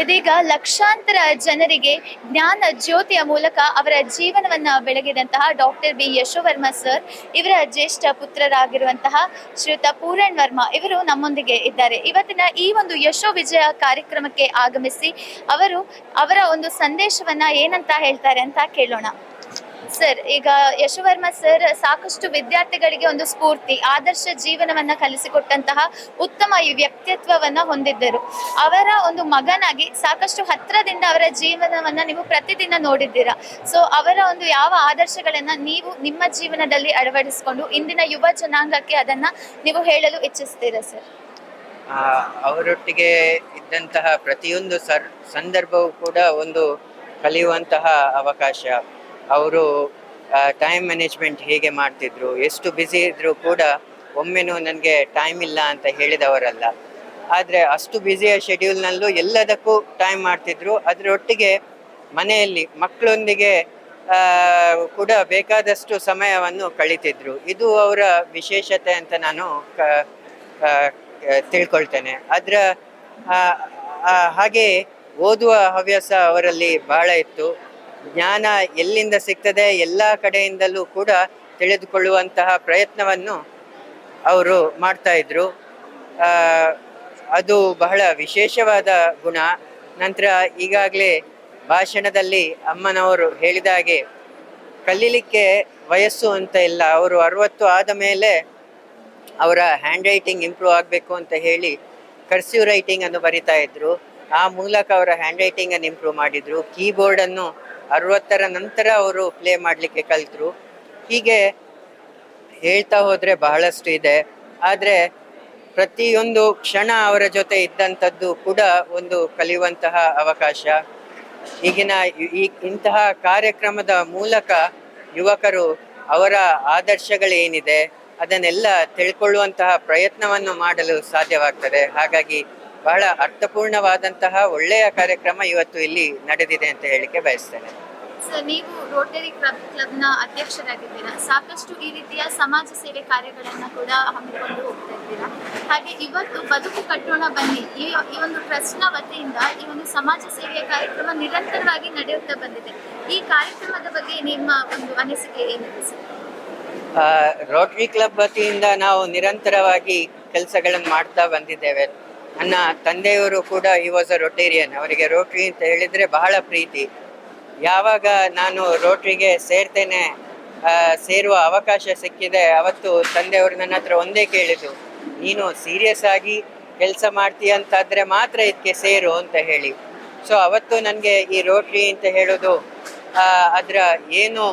ಇದೀಗ ಲಕ್ಷಾಂತರ ಜನರಿಗೆ ಜ್ಞಾನ ಜ್ಯೋತಿಯ ಮೂಲಕ ಅವರ ಜೀವನವನ್ನ ಬೆಳಗಿದಂತಹ ಡಾಕ್ಟರ್ ಬಿ ಯಶೋವರ್ಮ ಸರ್, ಇವರ ಜ್ಯೇಷ್ಠ ಪುತ್ರರಾಗಿರುವಂತಹ ಶ್ರೀಯುತ ಪೂರಣ್ ವರ್ಮ ಇವರು ನಮ್ಮೊಂದಿಗೆ ಇದ್ದಾರೆ. ಇವತ್ತಿನ ಈ ಒಂದು ಯಶೋ ವಿಜಯ ಕಾರ್ಯಕ್ರಮಕ್ಕೆ ಆಗಮಿಸಿ ಅವರು ಅವರ ಒಂದು ಸಂದೇಶವನ್ನ ಏನಂತ ಹೇಳ್ತಾರೆ ಅಂತ ಕೇಳೋಣ. ಸರ್, ಈಗ ಯಶವರ್ಮ ಸರ್ ಸಾಕಷ್ಟು ವಿದ್ಯಾರ್ಥಿಗಳಿಗೆ ಒಂದು ಸ್ಫೂರ್ತಿ, ಆದರ್ಶ ಜೀವನವನ್ನ ಕಲಿಸಿಕೊಟ್ಟಂತಹ ಉತ್ತಮ ಈ ವ್ಯಕ್ತಿತ್ವವನ್ನ ಹೊಂದಿದ್ದರು. ಅವರ ಒಂದು ಮಗನಾಗಿ ಸಾಕಷ್ಟು ಹತ್ತಿರದಿಂದ ಅವರ ಜೀವನವನ್ನ ನೀವು ಪ್ರತಿದಿನ ನೋಡಿದ್ದೀರಾ? ಸೊ ಅವರ ಒಂದು ಯಾವ ಆದರ್ಶಗಳನ್ನ ನೀವು ನಿಮ್ಮ ಜೀವನದಲ್ಲಿ ಅಳವಡಿಸಿಕೊಂಡು ಇಂದಿನ ಯುವ ಜನಾಂಗಕ್ಕೆ ಅದನ್ನ ನೀವು ಹೇಳಲು ಇಚ್ಛಿಸ್ತೀರಾ ಸರ್? ಅವರೊಟ್ಟಿಗೆ ಇದ್ದಂತಹ ಪ್ರತಿಯೊಂದು ಸರ್, ಸಂದರ್ಭವೂ ಕೂಡ ಒಂದು ಕಲಿಯುವಂತಹ ಅವಕಾಶ. ಅವರು ಟೈಮ್ ಮ್ಯಾನೇಜ್ಮೆಂಟ್ ಹೇಗೆ ಮಾಡ್ತಿದ್ರು, ಎಷ್ಟು ಬ್ಯುಸಿ ಇದ್ರು ಕೂಡ ಒಮ್ಮೆನೂ ನನಗೆ ಟೈಮ್ ಇಲ್ಲ ಅಂತ ಹೇಳಿದವರಲ್ಲ. ಆದರೆ ಅಷ್ಟು ಬ್ಯುಸಿಯ ಶೆಡ್ಯೂಲ್ನಲ್ಲೂ ಎಲ್ಲದಕ್ಕೂ ಟೈಮ್ ಮಾಡ್ತಿದ್ರು. ಅದರೊಟ್ಟಿಗೆ ಮನೆಯಲ್ಲಿ ಮಕ್ಕಳೊಂದಿಗೆ ಕೂಡ ಬೇಕಾದಷ್ಟು ಸಮಯವನ್ನು ಕಳೀತಿದ್ರು. ಇದು ಅವರ ವಿಶೇಷತೆ ಅಂತ ನಾನು ತಿಳ್ಕೊಳ್ತೇನೆ. ಅದರ ಹಾಗೆ ಓದುವ ಹವ್ಯಾಸ ಅವರಲ್ಲಿ ಬಹಳ ಇತ್ತು. ಜ್ಞಾನ ಎಲ್ಲಿಂದ ಸಿಗ್ತದೆ ಎಲ್ಲ ಕಡೆಯಿಂದಲೂ ಕೂಡ ತಿಳಿದುಕೊಳ್ಳುವಂತಹ ಪ್ರಯತ್ನವನ್ನು ಅವರು ಮಾಡ್ತಾ ಇದ್ರು. ಅದು ಬಹಳ ವಿಶೇಷವಾದ ಗುಣ. ನಂತರ ಈಗಾಗಲೇ ಭಾಷಣದಲ್ಲಿ ಅಮ್ಮನವರು ಹೇಳಿದ ಹಾಗೆ ಕಲೀಲಿಕ್ಕೆ ವಯಸ್ಸು ಅಂತ ಇಲ್ಲ, ಅವರು ಅರವತ್ತು ಆದ ಮೇಲೆ ಅವರ ಹ್ಯಾಂಡ್ ರೈಟಿಂಗ್ ಇಂಪ್ರೂವ್ ಆಗಬೇಕು ಅಂತ ಹೇಳಿ ಕರ್ಸಿವ್ ರೈಟಿಂಗ್ ಅನ್ನು ಬರಿತಾ ಇದ್ರು. ಆ ಮೂಲಕ ಅವರ ಹ್ಯಾಂಡ್ ರೈಟಿಂಗನ್ನು ಇಂಪ್ರೂವ್ ಮಾಡಿದರು. ಕೀಬೋರ್ಡ್ ಅನ್ನು ಅರವತ್ತರ ನಂತರ ಅವರು ಪ್ಲೇ ಮಾಡಲಿಕ್ಕೆ ಕಲಿತರು. ಹೀಗೆ ಹೇಳ್ತಾ ಹೋದರೆ ಬಹಳಷ್ಟು ಇದೆ. ಆದರೆ ಪ್ರತಿಯೊಂದು ಕ್ಷಣ ಅವರ ಜೊತೆ ಇದ್ದಂಥದ್ದು ಕೂಡ ಒಂದು ಕಲಿಯುವಂತಹ ಅವಕಾಶ. ಈಗಿನ ಈ- ಇಂತಹ ಕಾರ್ಯಕ್ರಮದ ಮೂಲಕ ಯುವಕರು ಅವರ ಆದರ್ಶಗಳೇನಿದೆ ಅದನ್ನೆಲ್ಲ ತಿಳ್ಕೊಳ್ಳುವಂತಹ ಪ್ರಯತ್ನವನ್ನು ಮಾಡಲು ಸಾಧ್ಯವಾಗ್ತದೆ. ಹಾಗಾಗಿ ಬಹಳ ಅರ್ಥಪೂರ್ಣವಾದಂತಹ ಒಳ್ಳೆಯ ಕಾರ್ಯಕ್ರಮ ಇವತ್ತು ಇಲ್ಲಿ ನಡೆದಿದೆ ಅಂತ ಹೇಳಿಕೆ ಬಯಸ್ತೇನೆ. ಸರ್ ನೀವು ರೋಟರಿ ಕ್ಲಬ್ ಕ್ಲಬ್ನ ಅಧ್ಯಕ್ಷರಾಗಿದ್ದೀರಾ. ಸಾಕಷ್ಟು ಈ ರೀತಿಯ ಸಮಾಜ ಸೇವೆ ಕಾರ್ಯಗಳನ್ನ ಕೂಡ ಹಮ್ಮಿಕೊಂಡು ಹೋಗ್ತಾ ಇದ್ದೀರಾ. ಹಾಗೆ ಇವತ್ತು ಬದುಕು ಕಟ್ಟೋಣ ಬನ್ನಿ. ಈ ಈ ಒಂದು ಟ್ರಸ್ಟ್ನ ವತಿಯಿಂದ ಈ ಒಂದು ಸಮಾಜ ಸೇವೆಯ ಕಾರ್ಯಕ್ರಮ ನಿರಂತರವಾಗಿ ನಡೆಯುತ್ತಾ ಬಂದಿದೆ. ಈ ಕಾರ್ಯಕ್ರಮದ ಬಗ್ಗೆ ನಿಮ್ಮ ಒಂದು ಅನಿಸಿಕೆ ಏನಿದೆ ಸರ್? ರೋಟರಿ ಕ್ಲಬ್ ವತಿಯಿಂದ ನಾವು ನಿರಂತರವಾಗಿ ಕೆಲಸಗಳನ್ನು ಮಾಡ್ತಾ ಬಂದಿದ್ದೇವೆ. ನನ್ನ ತಂದೆಯವರು ಕೂಡ ಈ ವಾಸ್ ಅ ರೊಟೇರಿಯನ್ ಅವರಿಗೆ ರೋಟ್ರಿ ಅಂತ ಹೇಳಿದರೆ ಬಹಳ ಪ್ರೀತಿ. ಯಾವಾಗ ನಾನು ರೋಟ್ರಿಗೆ ಸೇರ್ತೇನೆ ಸೇರುವ ಅವಕಾಶ ಸಿಕ್ಕಿದೆ, ಅವತ್ತು ತಂದೆಯವರು ನನ್ನ ಹತ್ರ ಒಂದೇ ಕೇಳಿದ್ದು ನೀನು ಸೀರಿಯಸ್ ಆಗಿ ಕೆಲಸ ಮಾಡ್ತೀಯ ಅಂತಾದ್ರೆ ಮಾತ್ರ ಇದಕ್ಕೆ ಸೇರು ಅಂತ ಹೇಳಿ. ಸೊ ಅವತ್ತು ನನಗೆ ಈ ರೋಟ್ರಿ ಅಂತ ಹೇಳೋದು ಅದರ ಏನು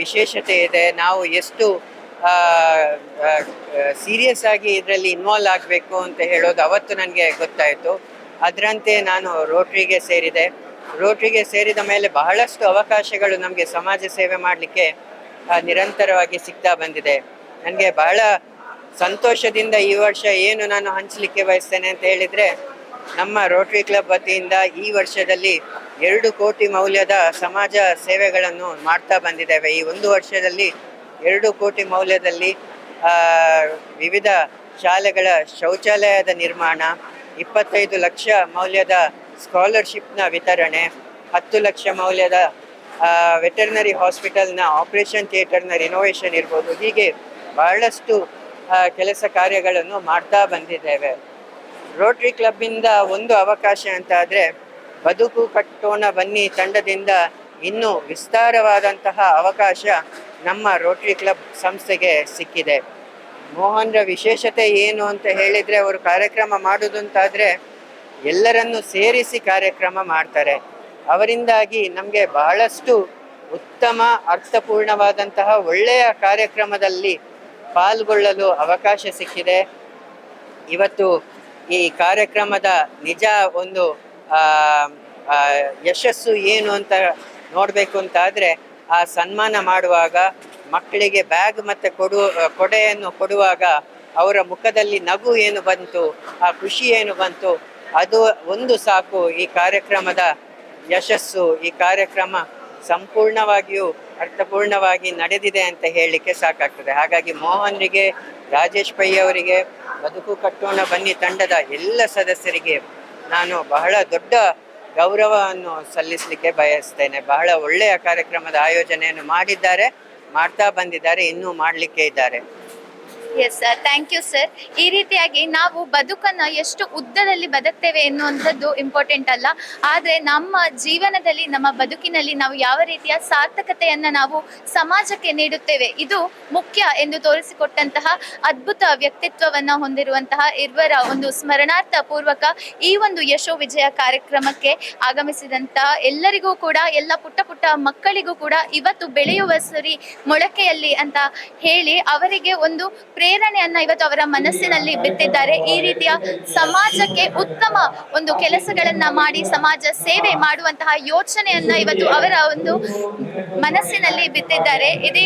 ವಿಶೇಷತೆ ಇದೆ, ನಾವು ಎಷ್ಟು ಸೀರಿಯಸ್ ಆಗಿ ಇದರಲ್ಲಿ ಇನ್ವಾಲ್ವ್ ಆಗಬೇಕು ಅಂತ ಹೇಳೋದು ಅವತ್ತು ನನಗೆ ಗೊತ್ತಾಯಿತು. ಅದರಂತೆ ನಾನು ರೋಟ್ರಿಗೆ ಸೇರಿದೆ. ರೋಟ್ರಿಗೆ ಸೇರಿದ ಮೇಲೆ ಬಹಳಷ್ಟು ಅವಕಾಶಗಳು ನಮಗೆ ಸಮಾಜ ಸೇವೆ ಮಾಡಲಿಕ್ಕೆ ನಿರಂತರವಾಗಿ ಸಿಗ್ತಾ ಬಂದಿದೆ. ನನಗೆ ಬಹಳ ಸಂತೋಷದಿಂದ ಈ ವರ್ಷ ಏನು ನಾನು ಹಂಚಲಿಕ್ಕೆ ಬಯಸ್ತೇನೆ ಅಂತ ಹೇಳಿದರೆ, ನಮ್ಮ ರೋಟ್ರಿ ಕ್ಲಬ್ ವತಿಯಿಂದ ಈ ವರ್ಷದಲ್ಲಿ ಎರಡು ಕೋಟಿ ಮೌಲ್ಯದ ಸಮಾಜ ಸೇವೆಗಳನ್ನು ಮಾಡ್ತಾ ಬಂದಿದ್ದೇವೆ. ಈ ಒಂದು ವರ್ಷದಲ್ಲಿ ಎರಡು ಕೋಟಿ ಮೌಲ್ಯದಲ್ಲಿ ವಿವಿಧ ಶಾಲೆಗಳ ಶೌಚಾಲಯದ ನಿರ್ಮಾಣ, ಇಪ್ಪತ್ತೈದು ಲಕ್ಷ ಮೌಲ್ಯದ ಸ್ಕಾಲರ್ಶಿಪ್ನ ವಿತರಣೆ, ಹತ್ತು ಲಕ್ಷ ಮೌಲ್ಯದ ವೆಟರ್ನರಿ ಹಾಸ್ಪಿಟಲ್ನ ಆಪರೇಷನ್ ಥಿಯೇಟರ್ನ ರಿನೋವೇಷನ್ ಇರ್ಬೋದು, ಹೀಗೆ ಬಹಳಷ್ಟು ಕೆಲಸ ಕಾರ್ಯಗಳನ್ನು ಮಾಡ್ತಾ ಬಂದಿದ್ದೇವೆ. ರೋಟ್ರಿ ಕ್ಲಬ್ಬಿಂದ ಒಂದು ಅವಕಾಶ ಅಂತ ಆದರೆ, ಬದುಕು ಕಟ್ಟೋಣ ಬನ್ನಿ ತಂಡದಿಂದ ಇನ್ನೂ ವಿಸ್ತಾರವಾದಂತಹ ಅವಕಾಶ ನಮ್ಮ ರೋಟರಿ ಕ್ಲಬ್ ಸಂಸ್ಥೆಗೆ ಸಿಕ್ಕಿದೆ. ಮೋಹನ್ರ ವಿಶೇಷತೆ ಏನು ಅಂತ ಹೇಳಿದರೆ ಅವರು ಕಾರ್ಯಕ್ರಮ ಮಾಡೋದು ಅಂತಾದರೆ ಎಲ್ಲರನ್ನು ಸೇರಿಸಿ ಕಾರ್ಯಕ್ರಮ ಮಾಡ್ತಾರೆ. ಅವರಿಂದಾಗಿ ನಮಗೆ ಬಹಳಷ್ಟು ಉತ್ತಮ, ಅರ್ಥಪೂರ್ಣವಾದಂತಹ ಒಳ್ಳೆಯ ಕಾರ್ಯಕ್ರಮದಲ್ಲಿ ಪಾಲ್ಗೊಳ್ಳಲು ಅವಕಾಶ ಸಿಕ್ಕಿದೆ. ಇವತ್ತು ಈ ಕಾರ್ಯಕ್ರಮದ ನಿಜ ಒಂದು ಯಶಸ್ಸು ಏನು ಅಂತ ನೋಡಬೇಕು ಅಂತ ಆದರೆ ಆ ಸನ್ಮಾನ ಮಾಡುವಾಗ ಮಕ್ಕಳಿಗೆ ಬ್ಯಾಗ್ ಮತ್ತು ಕೊಡು ಕೊಡೆಯನ್ನು ಕೊಡುವಾಗ ಅವರ ಮುಖದಲ್ಲಿ ನಗು ಏನು ಬಂತು, ಆ ಖುಷಿ ಏನು ಬಂತು, ಅದು ಒಂದು ಸಾಕು ಈ ಕಾರ್ಯಕ್ರಮದ ಯಶಸ್ಸು. ಈ ಕಾರ್ಯಕ್ರಮ ಸಂಪೂರ್ಣವಾಗಿಯೂ ಅರ್ಥಪೂರ್ಣವಾಗಿ ನಡೆದಿದೆ ಅಂತ ಹೇಳಲಿಕ್ಕೆ ಸಾಕಾಗ್ತದೆ. ಹಾಗಾಗಿ ಮೋಹನ್ರಿಗೆ, ರಾಜೇಶ್ ಪೈ ಅವರಿಗೆ ಬದುಕು ಕಟ್ಟೋಣ ಬನ್ನಿ ತಂಡದ ಎಲ್ಲ ಸದಸ್ಯರಿಗೆ. ನಾನು ಬಹಳ ದೊಡ್ಡ ಗೌರವವನ್ನು ಸಲ್ಲಿಸಲಿಕ್ಕೆ ಬಯಸ್ತೇನೆ. ಬಹಳ ಒಳ್ಳೆಯ ಕಾರ್ಯಕ್ರಮದ ಆಯೋಜನೆಯನ್ನು ಮಾಡಿದ್ದಾರೆ ಮಾಡ್ತಾ ಬಂದಿದ್ದಾರೆ ಇನ್ನೂ ಮಾಡಲಿಕ್ಕೆ ಇದ್ದಾರೆ. Yes sir thank you sir ಈ ರೀತಿಯಾಗಿ ನಾವು ಬದುಕನ್ನ ಎಷ್ಟು ಉದ್ದದಲ್ಲಿ ಬದುಕ್ತೇವೆ ಎನ್ನುವಂಥದ್ದು ಇಂಪಾರ್ಟೆಂಟ್ ಅಲ್ಲ. ಆದರೆ ನಮ್ಮ ಜೀವನದಲ್ಲಿ, ನಮ್ಮ ಬದುಕಿನಲ್ಲಿ ನಾವು ಯಾವ ರೀತಿಯ ಸಾರ್ಥಕತೆಯನ್ನ ನಾವು ಸಮಾಜಕ್ಕೆ ನೀಡುತ್ತೇವೆ, ಇದು ಮುಖ್ಯ ಎಂದು ತೋರಿಸಿಕೊಟ್ಟಂತಹ ಅದ್ಭುತ ವ್ಯಕ್ತಿತ್ವವನ್ನ ಹೊಂದಿರುವಂತಹ ಇರುವರ ಒಂದು ಸ್ಮರಣಾರ್ಥ ಪೂರ್ವಕ ಈ ಒಂದು ಯಶೋ ವಿಜಯ ಕಾರ್ಯಕ್ರಮಕ್ಕೆ ಆಗಮಿಸಿದಂತಹ ಎಲ್ಲರಿಗೂ ಕೂಡ, ಎಲ್ಲ ಪುಟ್ಟ ಪುಟ್ಟ ಮಕ್ಕಳಿಗೂ ಕೂಡ ಇವತ್ತು ಬೆಳೆಯುವ ಸರಿ ಮೊಳಕೆಯಲ್ಲಿ ಅಂತ ಹೇಳಿ ಅವರಿಗೆ ಒಂದು ಪ್ರೇರಣೆಯನ್ನ ಇವತ್ತು ಅವರ ಮನಸ್ಸಿನಲ್ಲಿ ಬಿತ್ತಿದ್ದಾರೆ. ಈ ರೀತಿಯ ಸಮಾಜಕ್ಕೆ ಉತ್ತಮ ಒಂದು ಕೆಲಸಗಳನ್ನ ಮಾಡಿ, ಸಮಾಜ ಸೇವೆ ಮಾಡುವಂತಹ ಯೋಚನೆಯನ್ನ ಇವತ್ತು ಅವರ ಒಂದು ಮನಸ್ಸಿನಲ್ಲಿ ಬಿತ್ತಿದ್ದಾರೆ. ಇದೀಗ